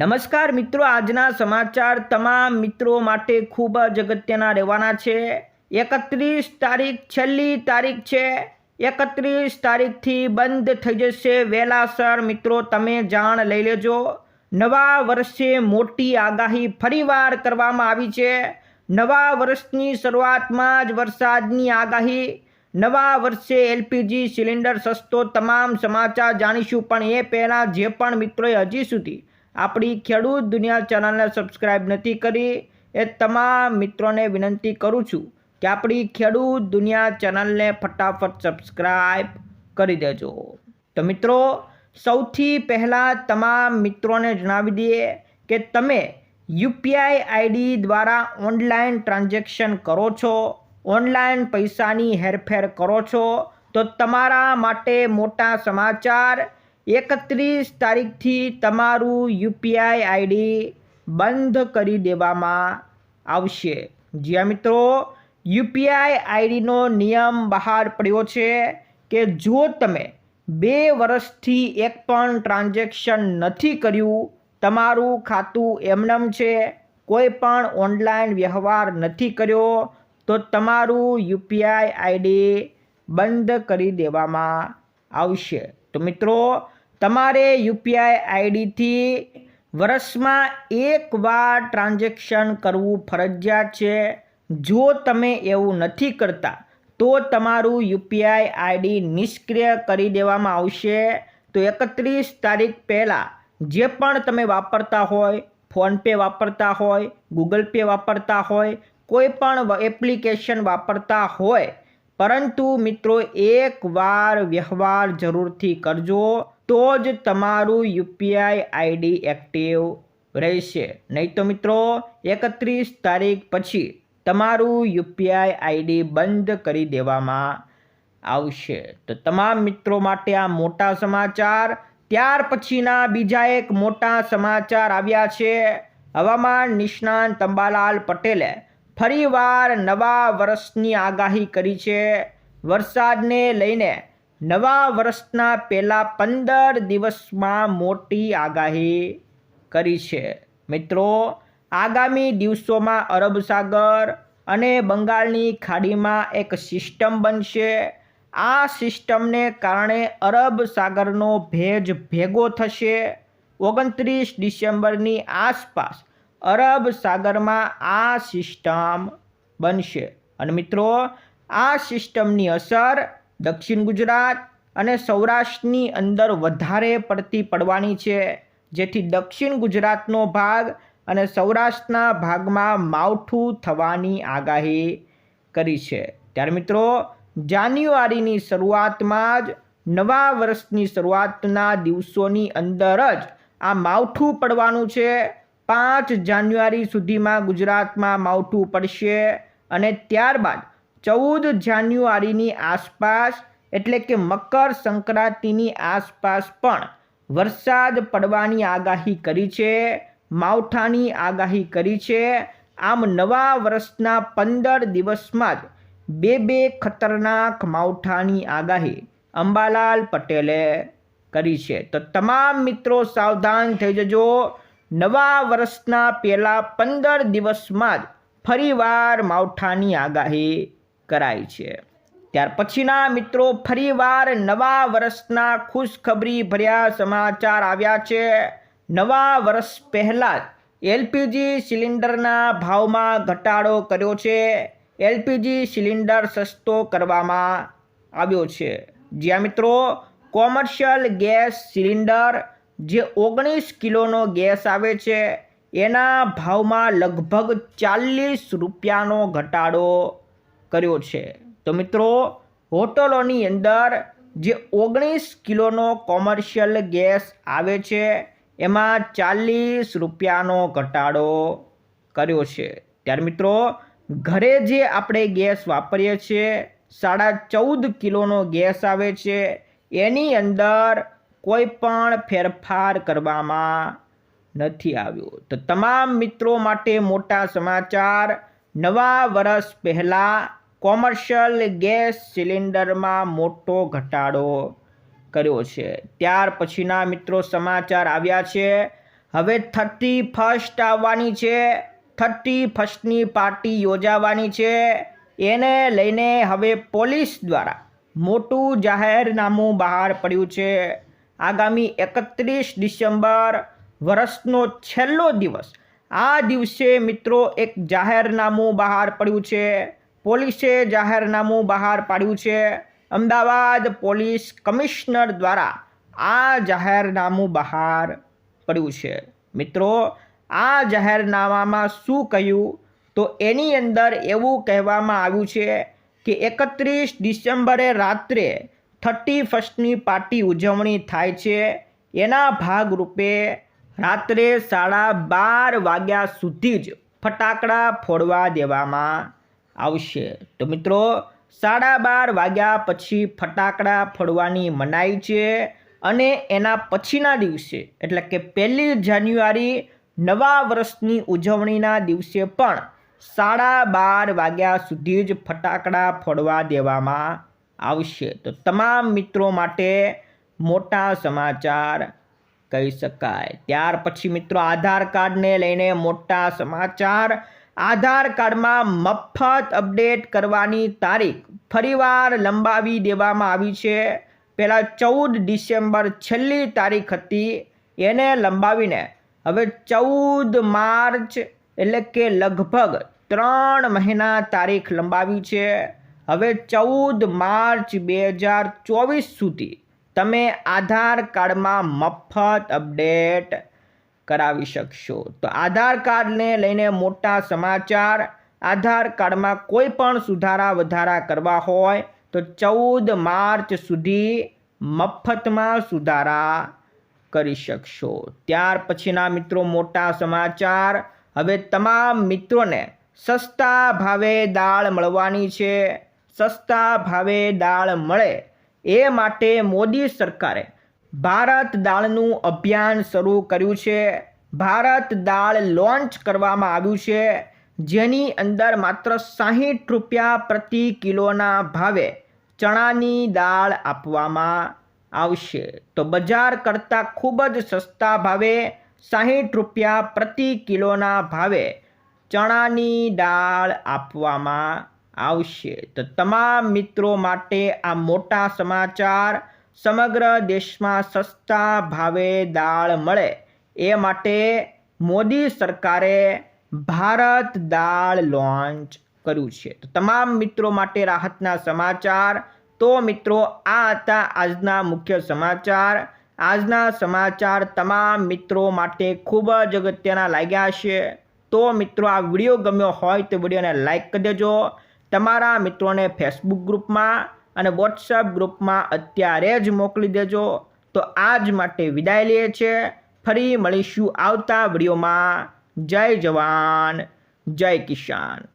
નમસ્કાર મિત્રો, આજના સમાચાર તમામ મિત્રો માટે ખૂબ જ અગત્યના રહેવાના છે. એકત્રીસ તારીખ છેલ્લી તારીખ છે. એકત્રીસ તારીખથી બંધ થઈ જશે વહેલાસર મિત્રો, તમે જાણ લઈ લેજો. નવા વર્ષે મોટી આગાહી ફરીવાર કરવામાં આવી છે. નવા વર્ષની શરૂઆતમાં જ વરસાદની આગાહી. નવા વર્ષે એલપીજી સિલિન્ડર સસ્તો, તમામ સમાચાર જાણીશું. પણ એ પહેલાં જે પણ મિત્રોએ હજી સુધી આપણી ખેડૂત દુનિયા ચેનલને સબસ્ક્રાઈબ નથી કરી એ તમામ મિત્રોને વિનંતી કરું છું કે આપણી ખેડૂત દુનિયા ચેનલને ફટાફટ સબસ્ક્રાઈબ કરી દેજો. તો મિત્રો, સૌથી પહેલાં તમામ મિત્રોને જણાવી દઈએ કે તમે યુપીઆઈ આઈડી દ્વારા ઓનલાઈન ટ્રાન્ઝેક્શન કરો છો, ઓનલાઈન પૈસાની હેરફેર કરો છો, તો તમારા માટે મોટા સમાચાર એકત્રીસ તારીખથી તમારું યુપીઆઈ આઈડી બંધ કરી દેવામાં આવશે. જ્યાં મિત્રો, યુપીઆઈ આઈડીનો નિયમ બહાર પડ્યો છે કે જો તમે બે વર્ષથી એક પણ ટ્રાન્ઝેક્શન નથી કર્યું, તમારું ખાતું એમનેમ છે, કોઈ પણ ઓનલાઈન વ્યવહાર નથી કર્યો, તો તમારું યુપીઆઈ આઈડી બંધ કરી દેવામાં આવશે. તો મિત્રો તમારે યુપીઆઈ આઈડીથી વર્ષમાં એકવાર ટ્રાન્ઝેક્શન કરવું ફરજિયાત છે. જો તમે એવું નથી કરતા, તો તમારું યુપીઆઈ આઈડી નિષ્ક્રિય કરી દેવામાં આવશે. તો એકત્રીસ તારીખ પહેલાં જે પણ તમે વાપરતા હોય, ફોનપે વાપરતા હોય, ગૂગલ પે વાપરતા હોય, કોઈ પણ એપ્લિકેશન વાપરતા હોય, પરંતુ મિત્રો એકવાર વ્યવહાર જરૂરથી કરજો. તો જ તમારું યુપીઆઈ આઈડી એક્ટિવ રહેશે. નહીં તો મિત્રો, એકત્રીસ તારીખ પછી તમારું યુપીઆઈ આઈડી બંધ કરી દેવામાં આવશે. તો તમામ મિત્રો માટે આ મોટા સમાચાર. ત્યાર પછીના બીજા એક મોટા સમાચાર આવ્યા છે. હવામાન નિષ્ણાંત અંબાલાલ પટેલે ફરીવાર નવા વર્ષની આગાહી કરી છે. વરસાદને લઈને નવા વર્ષના પહેલાં પંદર દિવસમાં મોટી આગાહી કરી છે. મિત્રો, આગામી દિવસોમાં અરબ સાગર અને બંગાળની ખાડીમાં એક સિસ્ટમ બનશે. આ સિસ્ટમને કારણે અરબ સાગરનો ભેજ ભેગો થશે. ઓગણત્રીસ ડિસેમ્બરની આસપાસ અરબ સાગરમાં આ સિસ્ટમ બનશે. અને મિત્રો, આ સિસ્ટમની અસર દક્ષિણ ગુજરાત અને સૌરાષ્ટ્રની અંદર વધારે પડતી પડવાની છે. જેથી દક્ષિણ ગુજરાતનો ભાગ અને સૌરાષ્ટ્રના ભાગમાં માવઠું થવાની આગાહી કરી છે. ત્યારે મિત્રો, જાન્યુઆરીની શરૂઆતમાં જ નવા વર્ષની શરૂઆતના દિવસોની અંદર જ આ માવઠું પડવાનું છે. પાંચ જાન્યુઆરી સુધીમાં ગુજરાતમાં માવઠું પડશે અને ત્યારબાદ ચૌદ જાન્યુઆરીની આસપાસ, એટલે કે મકર સંક્રાંતિની આસપાસ પણ વરસાદ પડવાની આગાહી કરી છે, માવઠાની આગાહી કરી છે. આમ નવા વર્ષના પંદર દિવસમાં જ બે બે ખતરનાક માવઠાની આગાહી અંબાલાલ પટેલે કરી છે. તો તમામ મિત્રો સાવધાન થઈ જજો. નવા વર્ષના પહેલાં પંદર દિવસમાં જ ફરીવાર માવઠાની આગાહી કરાઈ છે. ત્યાર પછીના મિત્રો ફરીવાર નવા વર્ષના ખુશખબરી ભર્યા સમાચાર આવ્યા છે. નવા વર્ષ પહેલાં જ એલપીજી સિલિન્ડરના ભાવમાં ઘટાડો કર્યો છે. એલપીજી સિલિન્ડર સસ્તો કરવામાં આવ્યો છે. જ્યાં મિત્રો કોમર્શિયલ ગેસ સિલિન્ડર જે ઓગણીસ કિલોનો ગેસ આવે છે, એના ભાવમાં લગભગ ચાલીસ રૂપિયાનો ઘટાડો કર્યો છે. તો મિત્રો, હોટલોની અંદર જે ઓગણીસ કિલોનો કોમર્શિયલ ગેસ આવે છે, એમાં ચાલીસ રૂપિયાનો ઘટાડો કર્યો છે. ત્યારે મિત્રો, ઘરે જે આપણે ગેસ વાપરીએ છીએ, સાડા ચૌદ કિલોનો ગેસ આવે છે, એની અંદર કોઈ પણ ફેરફાર કરવામાં નથી આવ્યો. તો તમામ મિત્રો માટે મોટા સમાચાર, નવા વર્ષ પહેલાં કોમર્શિયલ ગેસ સિલિન્ડરમાં મોટો ઘટાડો કર્યો છે. ત્યાર પછીના મિત્રો સમાચાર આવ્યા છે. હવે થર્ટી ફર્સ્ટ આવવાની છે. થર્ટી ફર્સ્ટની પાર્ટી યોજાવાની છે. એને લઈને હવે પોલીસ દ્વારા મોટું જાહેરનામું બહાર પડ્યું છે. આગામી એકત્રીસ ડિસેમ્બર વર્ષનો છેલ્લો દિવસ. આ દિવસે મિત્રો એક જાહેરનામું બહાર પડ્યું છે. પોલીસે જાહેરનામું બહાર પાડ્યું છે. અમદાવાદ પોલીસ કમિશનર દ્વારા આ જાહેરનામું બહાર પડ્યું છે. મિત્રો, આ જાહેરનામામાં શું કહ્યું? તો એની અંદર એવું કહેવામાં આવ્યું છે કે એકત્રીસ ડિસેમ્બરે રાત્રે થર્ટી ફર્સ્ટની પાર્ટી ઉજવણી થાય છે. એના ભાગરૂપે રાત્રે સાડા બાર વાગ્યા સુધી જ ફટાકડા ફોડવા દેવામાં આવશે. તો મિત્રો, સાડા બાર વાગ્યા પછી ફટાકડા ફોડવાની મનાઈ છે અને એના પછીના દિવસે, એટલે કે પહેલી જાન્યુઆરી નવા વર્ષની ઉજવણીના દિવસે પણ સાડા બાર વાગ્યા સુધી જ ફટાકડા ફોડવા દેવામાં આવશે. તો તમામ મિત્રો માટે મોટા સમાચાર કહી શકાય. ત્યાર પછી મિત્રો, આધાર કાર્ડને લઈને મોટા સમાચાર આધાર કાર્ડમાં મફત અપડેટ કરવાની તારીખ ફરીવાર લંબાવી દેવામાં આવી છે. પહેલાં ચૌદ ડિસેમ્બર છેલ્લી તારીખ હતી, એને લંબાવીને. હવે ચૌદ માર્ચ એટલે કે લગભગ ત્રણ મહિના તારીખ લંબાવી છે. હવે ચૌદ માર્ચ બે હજાર ચોવીસ સુધી તમે આધાર કાર્ડમાં મફત અપડેટ કરાવી શકશો. તો આધાર કાર્ડને લઈને મોટા સમાચાર. આધાર કાર્ડમાં કોઈ પણ સુધારા વધારા કરવા હોય તો ચૌદ માર્ચ સુધી મફતમાં સુધારા કરી શકશો. ત્યાર પછીના મિત્રો મોટા સમાચાર. હવે તમામ મિત્રોને સસ્તા ભાવે દાળ મળવાની છે. સસ્તા ભાવે દાળ મળે એ માટે મોદી સરકારે ભારત દાળનું અભિયાન શરૂ કર્યું છે. ભારત દાળ લોન્ચ કરવામાં આવ્યું છે. જેની અંદર માત્ર સાહીઠ રૂપિયા પ્રતિ કિલોના ભાવે ચણાની દાળ આપવામાં આવશે. તો બજાર કરતાં ખૂબ જ સસ્તા ભાવે સાહીઠ રૂપિયા પ્રતિ કિલોના ભાવે ચણાની દાળ આપવામાં આવશે. તો તમામ મિત્રો માટે આ મોટા સમાચાર સમગ્ર દેશમાં સસ્તા ભાવે દાળ મળે. એ માટે મોદી સરકારે ભારત દાળ લોન્ચ કર્યું છે. તો તમામ મિત્રો માટે રાહતના સમાચાર. તો મિત્રો, આ હતા આજના મુખ્ય સમાચાર. આજના સમાચાર તમામ મિત્રો માટે ખૂબ જ અગત્યના લાગ્યા છે. તો મિત્રો, આ વીડિયો ગમ્યો હોય તો વિડીયોને લાઈક કરી દેજો. તમારા મિત્રોને ફેસબુક ગ્રુપમાં અને વોટ્સઅપ ગ્રુપમાં અત્યારે જ મોકલી દેજો. તો આજ માટે વિદાય લઈએ છીએ. ફરી મળીશું આવતા વિડીયોમાં. જય જવાન. જય કિસાન.